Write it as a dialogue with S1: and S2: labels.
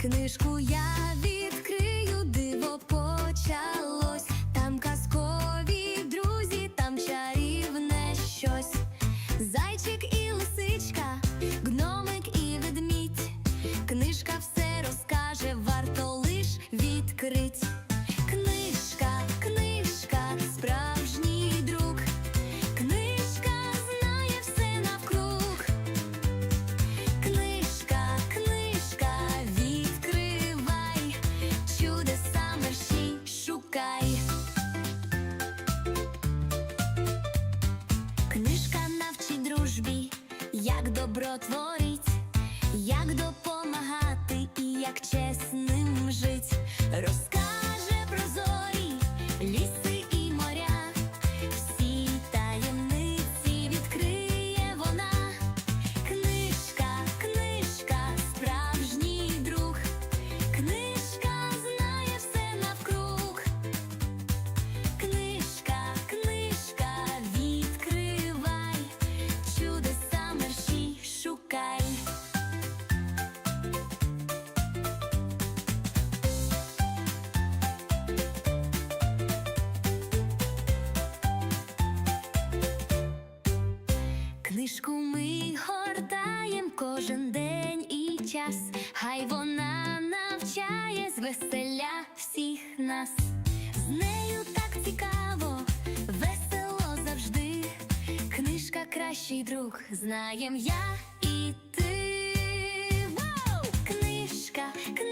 S1: Книжку я відкрию, диво почалось. Там казкові друзі, там чарівне щось. Зайчик і лисичка, гномик і ведмідь. Книжка все розкаже, варто лиш відкрить. Шукай. Книжка навчить дружбі, як добро творить, як допомагати і як чесним Книжку ми гортаєм кожен день і час, хай вона навчає з веселя всіх нас, з нею так цікаво, весело завжди. Книжка кращий друг, знаєм я і ти. Воу! Книжка, книжка.